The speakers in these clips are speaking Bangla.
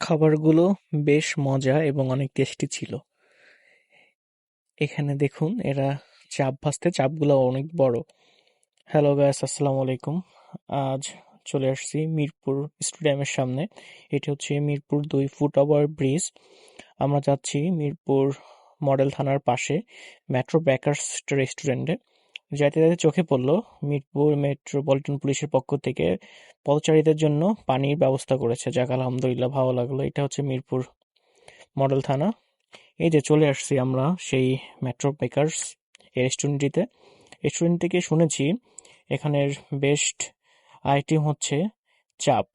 খাবারগুলো বেশ মজা এবং অনেক টেস্টি ছিল। এখানে দেখুন, এরা চাপ ভাজতে চাপগুলো অনেক বড়। হ্যালো গাইস আসসালামু আলাইকুম। আজ চলে আসছি মিরপুর স্টেডিয়ামের সামনে। এটি হচ্ছে মিরপুর দুই ফুট ওভার ব্রিজ। আমরা যাচ্ছি মিরপুর মডেল থানার পাশে, মেট্রো বেকার্স রেস্টুরেন্টে। যাইতে যাইতে চোখে পড়ল মিরপুর মেট্রোপলিটন পুলিশের পক্ষ থেকে পথচারীদের জন্য পানির ব্যবস্থা করেছে। যাক, আলহামদুলিল্লাহ ভালো লাগল। এটা হচ্ছে মিরপুর মডেল থানা। এই যে চলে আসছি আমরা সেই মেট্রো বেকার্স এই রেস্টুরেন্টটিতে রেস্টুরেন্ট থেকে শুনেছি এখানের বেস্ট আইটেম হচ্ছে চাপ।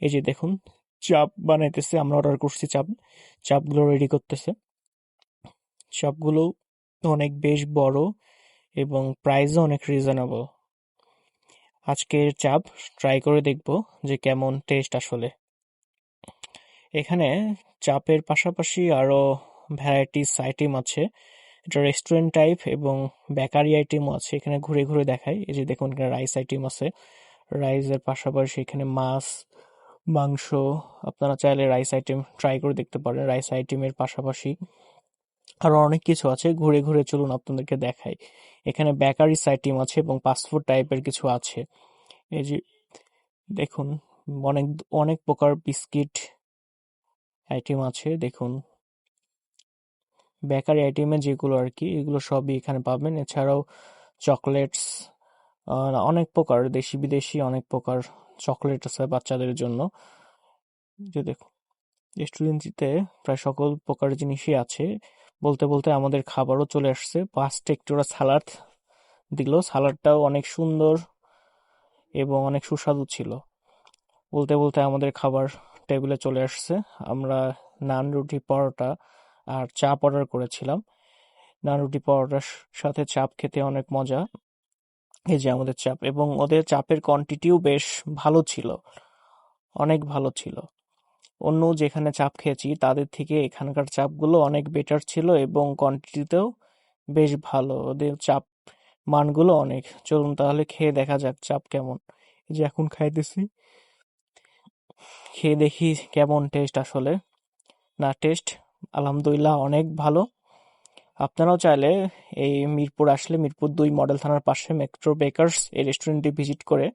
এই যে দেখুন, চাপ বানাইতেছে। আমরা অর্ডার করছি চাপ। চাপগুলো রেডি করতেছে। চাপগুলো অনেক বেশ বড় এবং প্রাইসও অনেক রিজনেবল আজকের চাপ ট্রাই করে দেখব যে কেমন টেস্ট আসলে। এখানে চাপের পাশাপাশি আরও ভ্যারাইটিস আইটেম আছে। এটা রেস্টুরেন্ট টাইপ এবং বেকারি আইটেমও আছে। এখানে ঘুরে ঘুরে দেখায় এই যে দেখুন এখানে রাইস আইটেম আছে। রাইসের পাশাপাশি এখানে মাছ, মাংস, আপনারা চাইলে রাইস আইটেম ট্রাই করে দেখতে পারেন। রাইস আইটেমের পাশাপাশি আরও অনেক কিছু আছে, ঘুরে ঘুরে চলুন আপনাদেরকে দেখাই। এখানে বেকারিস আইটেম আছে এবং ফাস্টফুড টাইপের কিছু আছে। এই যে, দেখুন, অনেক অনেক প্রকার বিস্কিট আইটেম আছে, দেখুন। বেকারি আইটেমে যেগুলো আর কি, এগুলো সবই এখানে পাবেন। এছাড়াও চকলেটস অনেক প্রকার, দেশি বিদেশি অনেক প্রকার চকলেট আছে বাচ্চাদের জন্য। যে, দেখুন রেস্টুরেন্টটিতে প্রায় সকল প্রকার জিনিসই আছে। বলতে বলতে আমাদের খাবারও চলে আসছে। পাঁচটা একটু ওরা সালাদ দিল। সালাডটাও অনেক সুন্দর এবং অনেক সুস্বাদু ছিল। বলতে বলতে আমাদের খাবার টেবিলে চলে আসছে। আমরা নান, রুটি, পরোটা আর চাপ অর্ডার করেছিলাম। নান, রুটি, পরোটার সাথে চাপ খেতে অনেক মজা। এই যে আমাদের চাপ এবং ওদের চাপের কোয়ান্টিটিও বেশ ভালো ছিল। অনেক ভালো ছিল। অন্য যেখানে চাপ খেয়েছি, তাদের থেকে এখানকার চাপগুলো অনেক বেটার ছিল এবং কোয়ান্টিটিতেও বেশ ভালো। ওদের চাপ মানগুলো অনেক। চলুন তাহলে খেয়ে দেখা যাক চাপ কেমন। যে এখন খাইতেছি। খেয়ে দেখি কেমন টেস্ট আসলে। না টেস্ট আলহামদুলিল্লাহ অনেক ভালো। আপনারাও চাইলে এই মিরপুর আসলে মিরপুর দুই মডেল থানার পাশে মেট্রো বেকার্স এই রেস্টুরেন্টটি ভিজিট করে